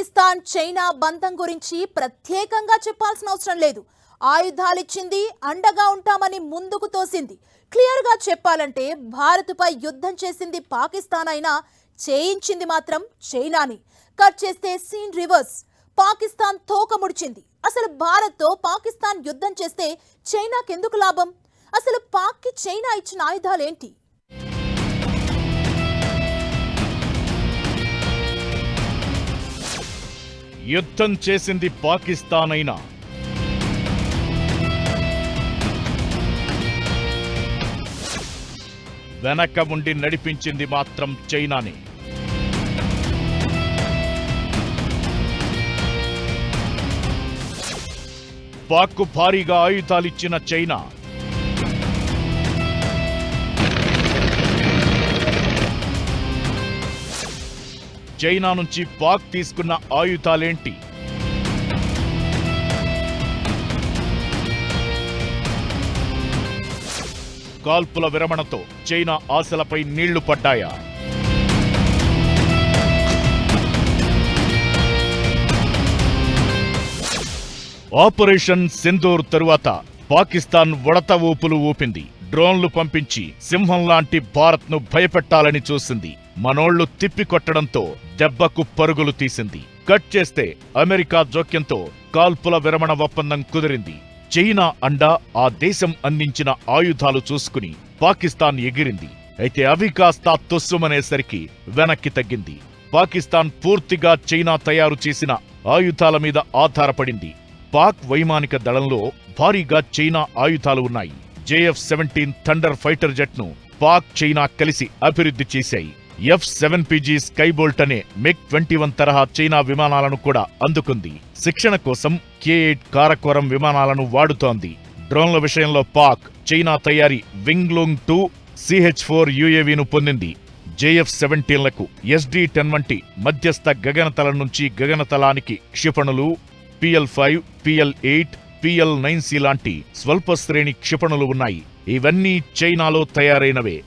Pakistan China బంధం గురించి ప్రత్యేకంగా చెప్పాల్సిన అవసరం లేదు. ఆయుధాలిచ్చింది అండగా ఉంటామని ముందుకు తోసింది. క్లియర్గా చెప్పాలంటే భారత్పై యుద్ధం చేసింది పాకిస్తాన్ అయినా చేయించింది మాత్రం చైనాని. కట్ చేస్తే సీన్ రివర్స్. పాకిస్తాన్ తోక ముడిచింది. అసలు భారత్తో పాకిస్తాన్ యుద్ధం చేస్తే చైనాకెందుకు లాభం? అసలు పాక్కి చైనా ఇచ్చిన ఆయుధాలేంటి? యుద్ధం చేసింది పాకిస్తాన్ అయినా వెనక ఉండి నడిపించింది మాత్రం చైనాని. పాక్కు భారీగా ఆయుధాలిచ్చిన చైనా చైనా నుంచి పాక్ తీసుకున్న ఆయుధాలేంటి? కాల్పుల విరమణతో చైనా ఆశలపై నీళ్ళు పడ్డాయా? ఆపరేషన్ సింధూర్ తరువాత పాకిస్తాన్ వడత ఊపులు ఊపింది. డ్రోన్లు పంపించి సింహం లాంటి భారత్ను భయపెట్టాలని చూసింది. మనోళ్ళు తిప్పికొట్టడంతో దెబ్బకు పరుగులు తీసింది. కట్ చేస్తే అమెరికా జోక్యంతో కాల్పుల విరమణ ఒప్పందం కుదిరింది. చైనా అండా ఆ దేశం అందించిన ఆయుధాలు చూసుకుని పాకిస్తాన్ ఎగిరింది. అయితే అవి కాస్త తొస్సుమనేసరికి వెనక్కి తగ్గింది. పాకిస్తాన్ పూర్తిగా చైనా తయారు చేసిన ఆయుధాల మీద ఆధారపడింది. పాక్ వైమానిక దళంలో భారీగా చైనా ఆయుధాలు ఉన్నాయి. జేఎఫ్ సెవెంటీన్ థండర్ ఫైటర్ జెట్ను పాక్ చైనా కలిసి అభివృద్ధి చేశాయి. ఎఫ్ సెవెన్ పిజి స్కైబోల్ట్ అనే మిగ్ ట్వంటీ వన్ తరహా చైనా విమానాలను కూడా అందుకుంది. శిక్షణ కోసం కే ఎయిట్ కారకోరం విమానాలను వాడుతోంది. డ్రోన్ల విషయంలో పాక్ చైనా తయారీ Wing Loong two CH four యుఏవీను పొందింది. జేఎఫ్ సెవెంటీన్లకు ఎస్డి టెన్ వంటి మధ్యస్థ గగనతలం నుంచి గగనతలానికి క్షిపణులు PL five PL eight PL nine C లాంటి స్వల్ప శ్రేణి క్షిపణులు ఉన్నాయి. ఇవన్నీ చైనాలో తయారైనవే.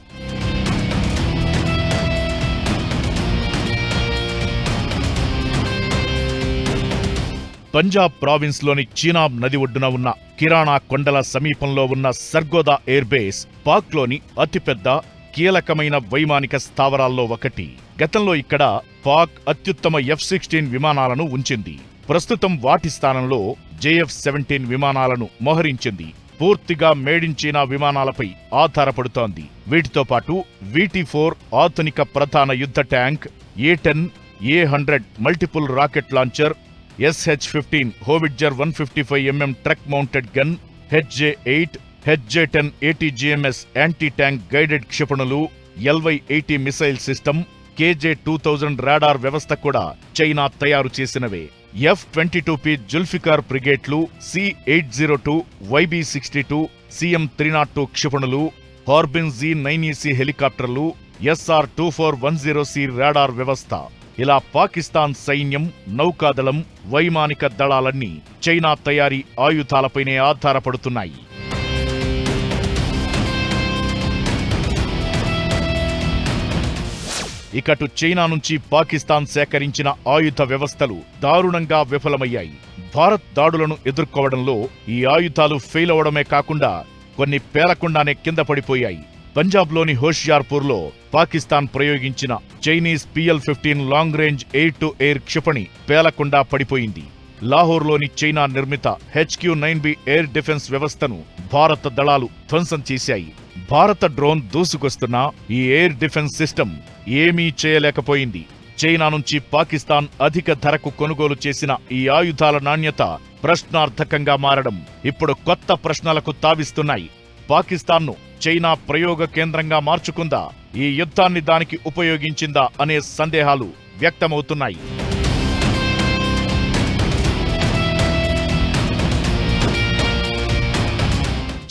పంజాబ్ ప్రావిన్స్లోని చీనాబ్ నది ఒడ్డున ఉన్న కిరాణా కొండల సమీపంలో ఉన్న సర్గోదా ఎయిర్బేస్ పాక్లోని అతిపెద్ద కీలకమైన వైమానిక స్థావరాల్లో ఒకటి. గతంలో ఇక్కడ పాక్ అత్యుత్తమ ఎఫ్ సిక్స్టీన్ విమానాలను ఉంచింది. ప్రస్తుతం వాటి స్థానంలో జేఎఫ్ సెవెంటీన్ విమానాలను మోహరించింది. పూర్తిగా మేడిన్ చైనా విమానాలపై ఆధారపడుతోంది. వీటితో పాటు వీటీ ఫోర్ ఆధునిక ప్రధాన యుద్ధ tank A ten A hundred multiple rocket launcher SH fifteen howitzer one fifty five MM truck mounted gun HJ eight HJ ten ATGMs anti tank guided క్షిపణులు LY eighty missile system KJ two thousand radar వ్యవస్థ కూడా China తయారు చేసినవే. F twenty two P Zulfiqar బ్రిగేట్లు C eight zero two YB sixty two CM three naught two క్షిపణులు Harbin Z nine EC హెలికాప్టర్లు SR two four one zero C radar వ్యవస్థ. ఇలా పాకిస్తాన్ సైన్యం నౌకాదళం వైమానిక దళాలన్నీ చైనా తయారీ ఆయుధాలపైనే ఆధారపడుతున్నాయి. ఇకటు చైనా నుంచి పాకిస్తాన్ సేకరించిన ఆయుధ వ్యవస్థలు దారుణంగా విఫలమయ్యాయి. భారత్ దాడులను ఎదుర్కోవడంలో ఈ ఆయుధాలు ఫెయిల్ అవడమే కాకుండా కొన్ని పేలకుండానే కింద పడిపోయాయి. పంజాబ్లోని హోషియార్పూర్లో పాకిస్తాన్ ప్రయోగించిన Chinese PL fifteen long range air to air క్షిపణి పేలకుండా పడిపోయింది. లాహోర్లోని చైనా నిర్మిత HQ nine B air defence వ్యవస్థను భారత దళాలు ధ్వంసం చేశాయి. భారత డ్రోన్ దూసుకొస్తున్న ఈ ఎయిర్ డిఫెన్స్ సిస్టమ్ ఏమీ చేయలేకపోయింది. చైనా నుంచి పాకిస్తాన్ అధిక ధరకు కొనుగోలు చేసిన ఈ ఆయుధాల నాణ్యత ప్రశ్నార్థకంగా మారడం ఇప్పుడు కొత్త ప్రశ్నలకు తావిస్తున్నాయి. పాకిస్తాన్ను చైనా ప్రయోగ కేంద్రంగా మార్చుకుందా? ఈ యుద్ధాన్ని దానికి ఉపయోగించిందా? అనే సందేహాలు వ్యక్తమవుతున్నాయి.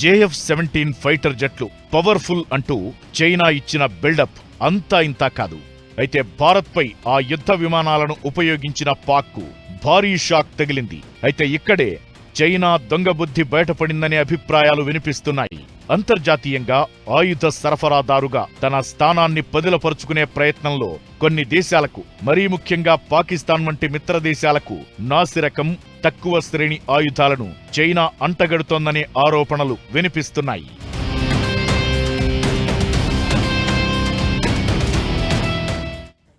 జేఎఫ్ సెవెంటీన్ ఫైటర్ జెట్లు పవర్ఫుల్ అంటూ చైనా ఇచ్చిన బిల్డప్ అంతా ఇంతా కాదు. అయితే భారత్పై ఆ యుద్ధ విమానాలను ఉపయోగించిన పాక్కు భారీ షాక్ తగిలింది. అయితే ఇక్కడే చైనా దొంగ బుద్ధి బయటపడిందనే అభిప్రాయాలు వినిపిస్తున్నాయి. అంతర్జాతీయంగా ఆయుధ సరఫరాదారుగా తన స్థానాన్ని పదిలపరుచుకునే ప్రయత్నంలో కొన్ని దేశాలకు మరీ ముఖ్యంగా పాకిస్తాన్ వంటి మిత్ర దేశాలకు నాసిరకం తక్కువ శ్రేణి ఆయుధాలను చైనా అంటగడుతోందనే ఆరోపణలు వినిపిస్తున్నాయి.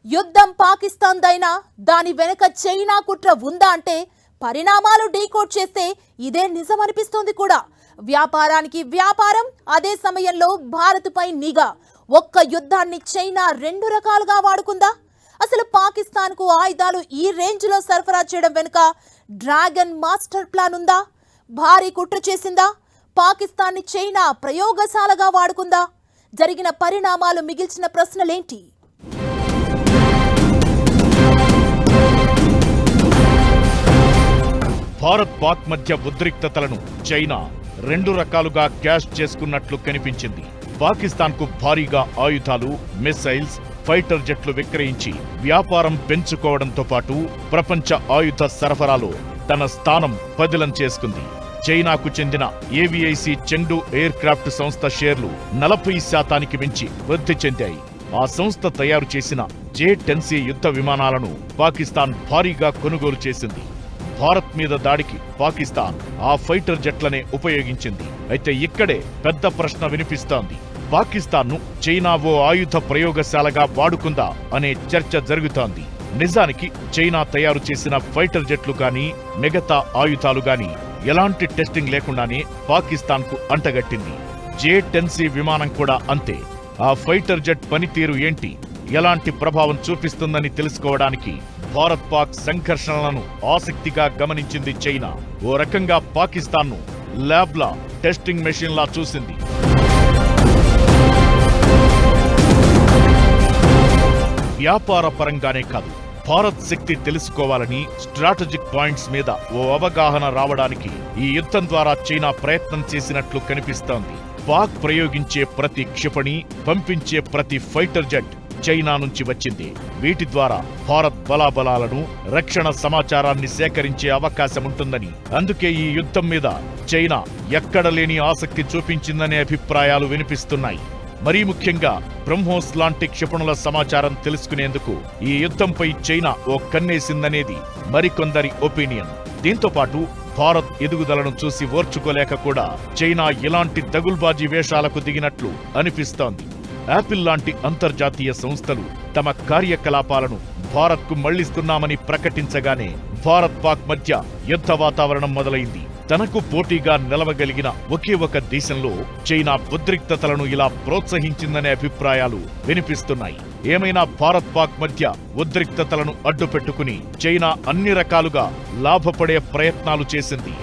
యుద్ధం పాకిస్తాన్దైనా దాని వెనుక చైనా కుట్ర ఉందా అంటే పరిణామాలు డీకోడ్ చేస్తే ఇదే నిజమనిపిస్తోంది కూడా. వ్యాపారానికి వ్యాపారం అదే సమయంలో భారత్పై నిఘా. ఒక్క యుద్ధాన్ని చైనా రెండు రకాలుగా వాడుకుందా? అసలు పాకిస్తాన్కు ఆయుధాలు ఈ రేంజ్లో సరఫరా చేయడం వెనుక డ్రాగన్ మాస్టర్ ప్లాన్ ఉందా? భారీ కుట్ర చేసిందా? పాకిస్తాన్ని చైనా ప్రయోగశాలగా వాడుకుందా? జరిగిన పరిణామాలు మిగిల్చిన ప్రశ్నలేంటి? భారత్ పాక్ మధ్య ఉద్రిక్తతలను చైనా రెండు రకాలుగా క్యాష్ చేసుకున్నట్లు కనిపించింది. పాకిస్తాన్కు భారీగా ఆయుధాలు మిస్సైల్స్ ఫైటర్ జెట్లు విక్రయించి వ్యాపారం పెంచుకోవడంతో పాటు ప్రపంచ ఆయుధ సరఫరాలో తన స్థానం పదిలం చేసుకుంది. చైనాకు చెందిన ఏవిఐసి చెండు ఎయిర్క్రాఫ్ట్ సంస్థ షేర్లు నలభై శాతానికి మించి వృద్ధి చెందాయి. ఆ సంస్థ తయారు చేసిన జే టెన్సీ యుద్ధ విమానాలను పాకిస్తాన్ భారీగా కొనుగోలు చేసింది. భారత్ మీద దాడికి పాకిస్తాన్ ఆ ఫైటర్ జెట్లనే ఉపయోగించింది. అయితే ఇక్కడే పెద్ద ప్రశ్న వినిపిస్తోంది. పాకిస్తాన్ను చైనా ఓ ఆయుధ ప్రయోగశాలగా వాడుకుందా అనే చర్చ జరుగుతోంది. నిజానికి చైనా తయారు చేసిన ఫైటర్ జెట్లు గాని మిగతా ఆయుధాలు గాని ఎలాంటి టెస్టింగ్ లేకుండానే పాకిస్తాన్కు అంటగట్టింది. జే టెన్సీ విమానం కూడా అంతే. ఆ ఫైటర్ జెట్ పనితీరు ఏంటి? ఎలాంటి ప్రభావం చూపిస్తుందని తెలుసుకోవడానికి భారత్ పాక్ సంఘర్షణలను ఆసక్తిగా గమనించింది చైనా. ఓ రకంగా పాకిస్తాన్ను ల్యాబ్లా టెస్టింగ్ మెషిన్లా చూసింది. వ్యాపార పరంగానే కాదు భారత్ శక్తి తెలుసుకోవాలని స్ట్రాటజిక్ పాయింట్స్ మీద ఓ అవగాహన రావడానికి ఈ యుద్ధం ద్వారా చైనా ప్రయత్నం చేసినట్లు కనిపిస్తోంది. పాక్ ప్రయోగించే ప్రతి క్షిపణి పంపించే ప్రతి ఫైటర్ జెట్ చైనా నుంచి వచ్చింది. వీటి ద్వారా భారత్ బలాబలాలను రక్షణ సమాచారాన్ని సేకరించే అవకాశం ఉంటుందని. అందుకే ఈ యుద్ధం మీద చైనా ఎక్కడ లేని ఆసక్తి చూపించిందనే అభిప్రాయాలు వినిపిస్తున్నాయి. మరీ ముఖ్యంగా బ్రహ్మోస్ లాంటి క్షిపణుల సమాచారం తెలుసుకునేందుకు ఈ యుద్ధంపై చైనా ఓ కన్నేసిందనేది మరికొందరి ఒపీనియన్. దీంతో పాటు భారత్ ఎదుగుదలను చూసి ఓర్చుకోలేక కూడా చైనా ఇలాంటి దగుల్బాజీ వేషాలకు దిగినట్లు అనిపిస్తోంది. యాపిల్ లాంటి అంతర్జాతీయ సంస్థలు తమ కార్యకలాపాలను భారత్కు మళ్ళిస్తున్నామని ప్రకటించగానే భారత్ పాక్ మధ్య యుద్ధ వాతావరణం మొదలైంది. తనకు పోటీగా నిలవగలిగిన ఒకే ఒక దేశంలో చైనా ఉద్రిక్తతలను ఇలా ప్రోత్సహించిందనే అభిప్రాయాలు వినిపిస్తున్నాయి. ఏమైనా భారత్ పాక్ మధ్య ఉద్రిక్తతలను అడ్డుపెట్టుకుని చైనా అన్ని రకాలుగా లాభపడే ప్రయత్నాలు చేసింది.